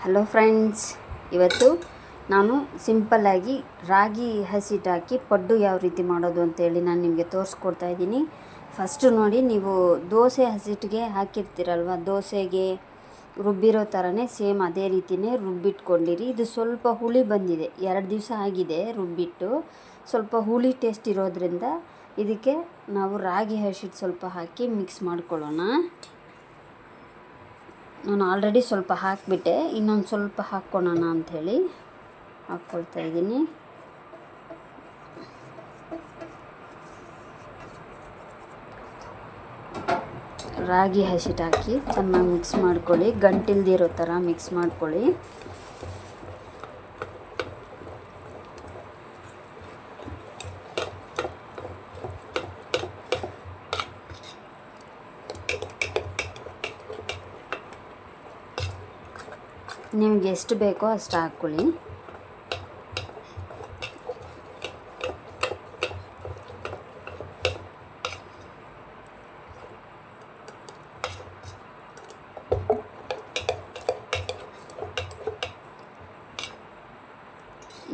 Hello friends ಇವತ್ತು ನಾನು ಸಿಂಪಲ್ಲಾಗಿ ರಾಗಿ ಹಸಿಟ್ಟು ಹಾಕಿ ಪಡ್ಡು ಯಾವ ರೀತಿ ಮಾಡೋದು ಅಂತೇಳಿ ನಾನು ನಿಮಗೆ ತೋರಿಸ್ಕೊಡ್ತಾ ಇದ್ದೀನಿ. ಫಸ್ಟು ನೋಡಿ ನೀವು ದೋಸೆ ಹಸಿಟ್ಟಿಗೆ ಹಾಕಿರ್ತೀರಲ್ವ, ದೋಸೆಗೆ ರುಬ್ಬಿರೋ ಥರನೇ ಸೇಮ್ ಅದೇ ರೀತಿಯೇ ರುಬ್ಬಿಟ್ಕೊಂಡಿರಿ. ಇದು ಸ್ವಲ್ಪ ಹುಳಿ ಬಂದಿದೆ, ಎರಡು ದಿವಸ ಆಗಿದೆ ರುಬ್ಬಿಟ್ಟು. ಸ್ವಲ್ಪ ಹುಳಿ ಟೇಸ್ಟ್ ಇರೋದ್ರಿಂದ ಇದಕ್ಕೆ ನಾವು ರಾಗಿ ಹಸಿಟ್ಟು ಸ್ವಲ್ಪ ಹಾಕಿ ಮಿಕ್ಸ್ ಮಾಡ್ಕೊಳ್ಳೋಣ. ನಾನು ಆಲ್ರೆಡಿ ಸ್ವಲ್ಪ ಹಾಕಿಬಿಟ್ಟೆ, ಇನ್ನೊಂದು ಸ್ವಲ್ಪ ಹಾಕ್ಕೊಳ್ಳೋಣ ಅಂಥೇಳಿ ಹಾಕ್ಕೊಳ್ತಾ ಇದ್ದೀನಿ. ರಾಗಿ ಹಸಿಟ್ಟು ಹಾಕಿ ಚೆನ್ನಾಗಿ ಮಿಕ್ಸ್ ಮಾಡ್ಕೊಳ್ಳಿ, ಗಂಟಿಲ್ದಿರೋ ಥರ ಮಿಕ್ಸ್ ಮಾಡ್ಕೊಳ್ಳಿ. ನಿಮ್ಗೆ ಎಷ್ಟು ಬೇಕೋ ಅಷ್ಟು ಹಾಕ್ಕೊಳ್ಳಿ.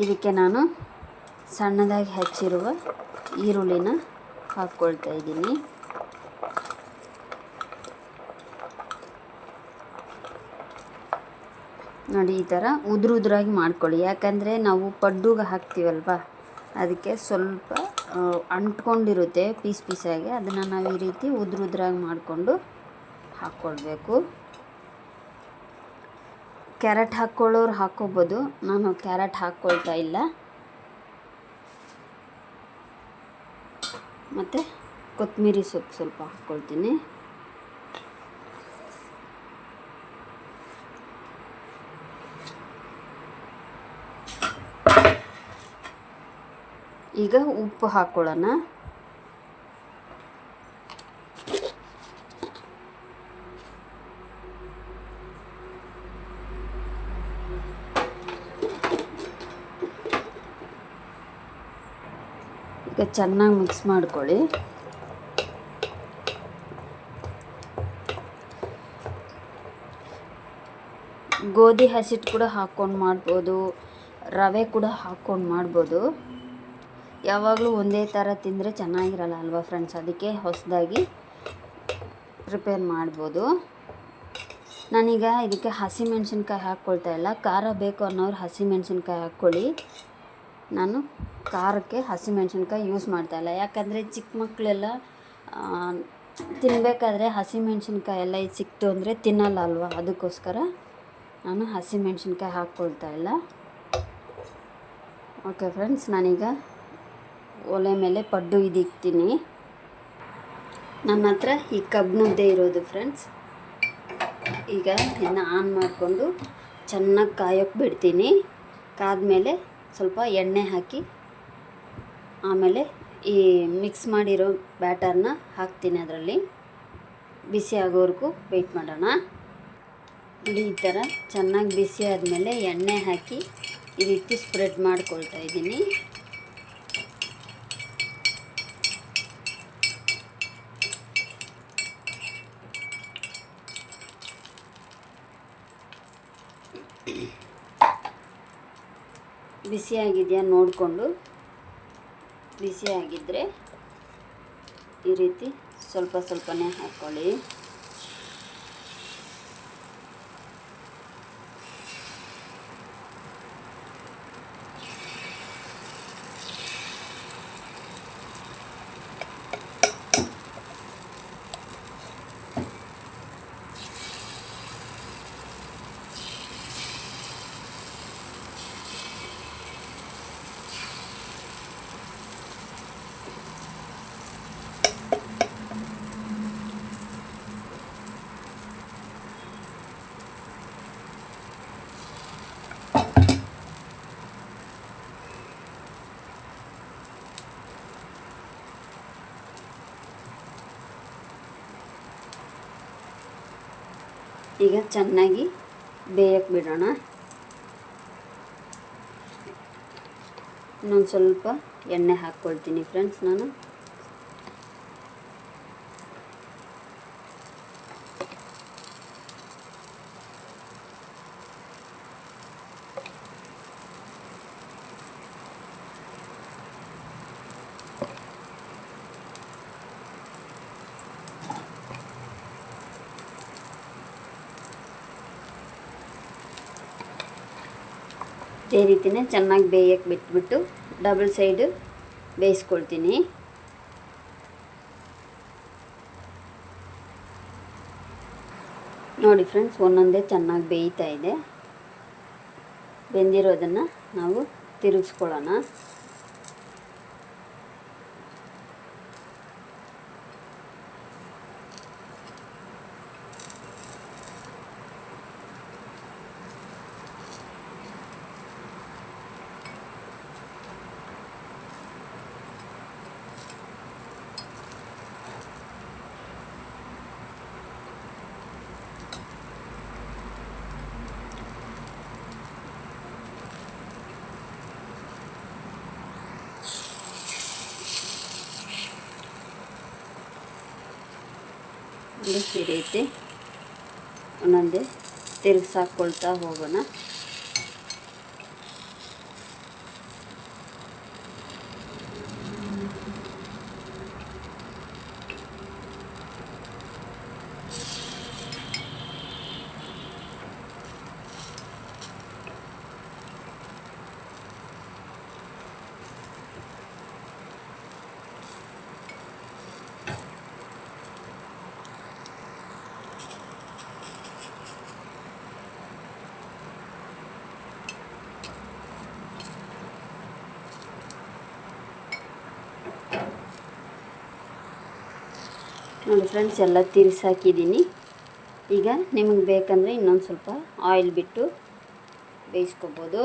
ಇದಕ್ಕೆ ನಾನು ಸಣ್ಣದಾಗಿ ಹಚ್ಚಿರುವ ಈರುಳ್ಳಿನ ಹಾಕ್ಕೊಳ್ತಾ ಇದ್ದೀನಿ. ನೋಡಿ, ಈ ಥರ ಉದುರು ಉದುರಾಗಿ ಮಾಡ್ಕೊಳ್ಳಿ. ಯಾಕಂದರೆ ನಾವು ಪಡ್ಡುಗೆ ಹಾಕ್ತೀವಲ್ವ? ಅದಕ್ಕೆ ಸ್ವಲ್ಪ ಅಂಟ್ಕೊಂಡಿರುತ್ತೆ ಪೀಸ್ ಪೀಸಾಗಿ. ಅದನ್ನು ನಾವು ಈ ರೀತಿ ಉದುರು ಉದುರಾಗಿ ಮಾಡಿಕೊಂಡು ಹಾಕ್ಕೊಳ್ಬೇಕು. ಕ್ಯಾರೆಟ್ ಹಾಕ್ಕೊಳ್ಳೋರು ಹಾಕ್ಕೋಬೋದು. ನಾನು ಕ್ಯಾರೆಟ್ ಹಾಕ್ಕೊಳ್ತಾ ಇಲ್ಲ. ಮತ್ತು ಕೊತ್ತಂಬರಿ ಸೊಪ್ಪು ಸ್ವಲ್ಪ ಹಾಕ್ಕೊಳ್ತೀನಿ. ಈಗ ಉಪ್ಪು ಹಾಕ್ಕೊಳ್ಳೋಣ ಈಗ ಚೆನ್ನಾಗಿ ಮಿಕ್ಸ್ ಮಾಡ್ಕೊಳ್ಳಿ. ಗೋಧಿ ಹಸಿಟ್ಟು ಕೂಡ ಹಾಕ್ಕೊಂಡು ಮಾಡ್ಬೋದು, ರವೆ ಕೂಡ ಹಾಕ್ಕೊಂಡು ಮಾಡ್ಬೋದು. ಯಾವಾಗಲೂ ಒಂದೇ ಥರ ತಿಂದರೆ ಚೆನ್ನಾಗಿರಲ್ಲ ಅಲ್ವಾ ಫ್ರೆಂಡ್ಸ್ ಅದಕ್ಕೆ ಹೊಸದಾಗಿ ಪ್ರಿಪೇರ್ ಮಾಡ್ಬೋದು. ನಾನೀಗ ಇದಕ್ಕೆ ಹಸಿಮೆಣ್ಸಿನ್ಕಾಯಿ ಹಾಕ್ಕೊಳ್ತಾ ಇಲ್ಲ. ಖಾರ ಬೇಕು ಅನ್ನೋರು ಹಸಿಮೆಣ್ಸಿನ್ಕಾಯಿ ಹಾಕ್ಕೊಳ್ಳಿ. ನಾನು ಖಾರಕ್ಕೆ ಹಸಿಮೆಣ್ಸಿನ್ಕಾಯಿ ಯೂಸ್ ಮಾಡ್ತಾ ಇಲ್ಲ. ಯಾಕಂದರೆ ಚಿಕ್ಕ ಮಕ್ಕಳೆಲ್ಲ ತಿನ್ನಬೇಕಾದ್ರೆ ಹಸಿಮೆಣ್ಸಿನ್ಕಾಯಿ ಎಲ್ಲ ಇದು ಸಿಕ್ತು ಅಂದರೆ ತಿನ್ನಲ್ಲ ಅಲ್ವಾ? ಅದಕ್ಕೋಸ್ಕರ ನಾನು ಹಸಿಮೆಣ್ಸಿನ್ಕಾಯಿ ಹಾಕ್ಕೊಳ್ತಾ ಇಲ್ಲ. ಓಕೆ ಫ್ರೆಂಡ್ಸ್ ನಾನೀಗ ಒಲೆ ಮೇಲೆ ಪಡ್ಡು ಇದಿಕ್ತೀನಿ. ನನ್ನ ಹತ್ರ ಈ ಕಬ್ಬಿಣದ್ದೇ ಇರೋದು ಫ್ರೆಂಡ್ಸ್ ಈಗ ಇದನ್ನ ಆನ್ ಮಾಡಿಕೊಂಡು ಚೆನ್ನಾಗಿ ಕಾಯೋಕ್ಕೆ ಬಿಡ್ತೀನಿ. ಕಾದ್ಮೇಲೆ ಸ್ವಲ್ಪ ಎಣ್ಣೆ ಹಾಕಿ, ಆಮೇಲೆ ಈ ಮಿಕ್ಸ್ ಮಾಡಿರೋ ಬ್ಯಾಟರ್ನ ಹಾಕ್ತೀನಿ ಅದರಲ್ಲಿ. ಬಿಸಿ ಆಗೋವರೆಗೂ ವೆಯ್ಟ್ ಮಾಡೋಣ. ಈ ಥರ ಚೆನ್ನಾಗಿ ಬಿಸಿ ಆದಮೇಲೆ ಎಣ್ಣೆ ಹಾಕಿ ಈ ರೀತಿ ಸ್ಪ್ರೆಡ್ ಮಾಡ್ಕೊಳ್ತಾ ಇದ್ದೀನಿ. ಬಿಸಿಯಾಗಿದೆಯಾ ನೋಡಿಕೊಂಡು. ಬಿಸಿಯಾಗಿದ್ದರೆ ಈ ರೀತಿ ಸ್ವಲ್ಪ ಸ್ವಲ್ಪನೇ ಹಾಕ್ಕೊಳ್ಳಿ ಈಗ ಚೆನ್ನಾಗಿ ಬೇಯಕ್ಕೆ ಬಿಡೋಣ. ಇನ್ನೊಂದು ಸ್ವಲ್ಪ ಎಣ್ಣೆ ಹಾಕ್ಕೊಳ್ತೀನಿ ಫ್ರೆಂಡ್ಸ್ ನಾನು. ಇದೇ ರೀತಿಯೇ ಚೆನ್ನಾಗಿ ಬೇಯಕ್ಕೆ ಬಿಟ್ಬಿಟ್ಟು ಡಬಲ್ ಸೈಡು ಬೇಯಿಸ್ಕೊಳ್ತೀನಿ. ನೋಡಿ ಫ್ರೆಂಡ್ಸ್, ಒಂದೊಂದೇ ಚೆನ್ನಾಗಿ ಬೇಯ್ತಾ ಇದೆ. ಬೆಂದಿರೋದನ್ನು ನಾವು ತಿರುಗಿಸ್ಕೊಳ್ಳೋಣ. ಒಂದು ರೀತಿ ಒಂದೊಂದೇ ತಿರುಗಿಸಾಕೊಳ್ತಾ ಹೋಗೋಣ. ನೋಡಿ ಫ್ರೆಂಡ್ಸ್ ಎಲ್ಲ ತಿರ್ಸಾಕಿದ್ದೀನಿ. ಈಗ ನಿಮಗೆ ಬೇಕಂದರೆ ಇನ್ನೊಂದು ಸ್ವಲ್ಪ ಆಯಿಲ್ ಬಿಟ್ಟು ಬೇಯಿಸ್ಕೊಬೋದು.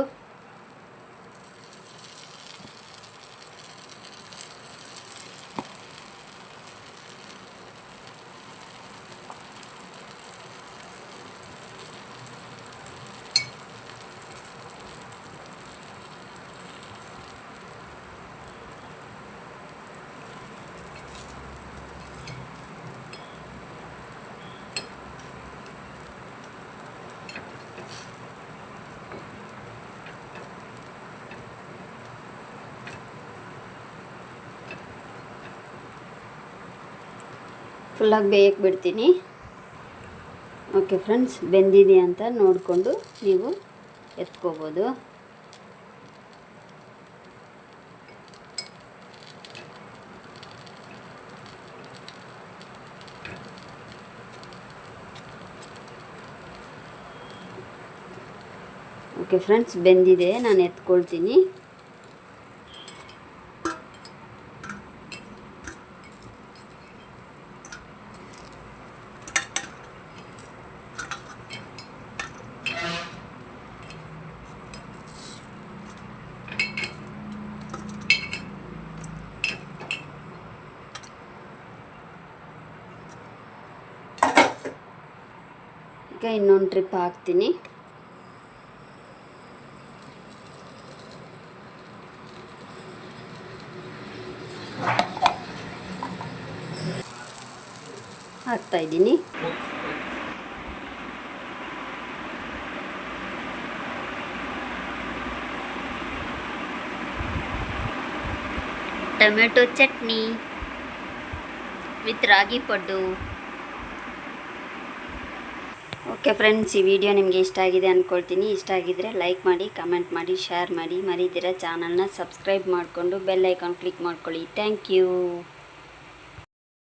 ಫುಲ್ಲಾಗಿ ಬೇಯಕ್ಕೆ ಬಿಡ್ತೀನಿ. ಓಕೆ ಫ್ರೆಂಡ್ಸ್ ಬೆಂದಿದೆ ಅಂತ ನೋಡಿಕೊಂಡು ನೀವು ಎತ್ಕೋಬೋದು. ಓಕೆ ಫ್ರೆಂಡ್ಸ್ ಬೆಂದಿದೆ, ನಾನು ಎತ್ಕೊಳ್ತೀನಿ. ಈಗ ಇನ್ನೊಂದು ಟ್ರಿಪ್ ಹಾಕ್ತೀನಿ. ಹಾಕ್ತಾ ಇದ್ದೀನಿ. Tomato chutney with ragi paddu. Okay friends, ಈ ವಿಡಿಯೋ ನಿಮಗೆ ಇಷ್ಟ ಆಗಿದೆ ಅಂದ್ಕೊಳ್ತೀನಿ ಇಷ್ಟ ಆಗಿದ್ದರೆ ಲೈಕ್ ಮಾಡಿ, ಕಮೆಂಟ್ ಮಾಡಿ, ಶೇರ್ ಮಾಡಿ. ಮರಿದಿರ ಚಾನಲ್ನ ಸಬ್ಸ್ಕ್ರೈಬ್ ಮಾಡಿಕೊಂಡು ಬೆಲ್ ಐಕಾನ್ ಕ್ಲಿಕ್ ಮಾಡ್ಕೊಳ್ಳಿ. Thank you.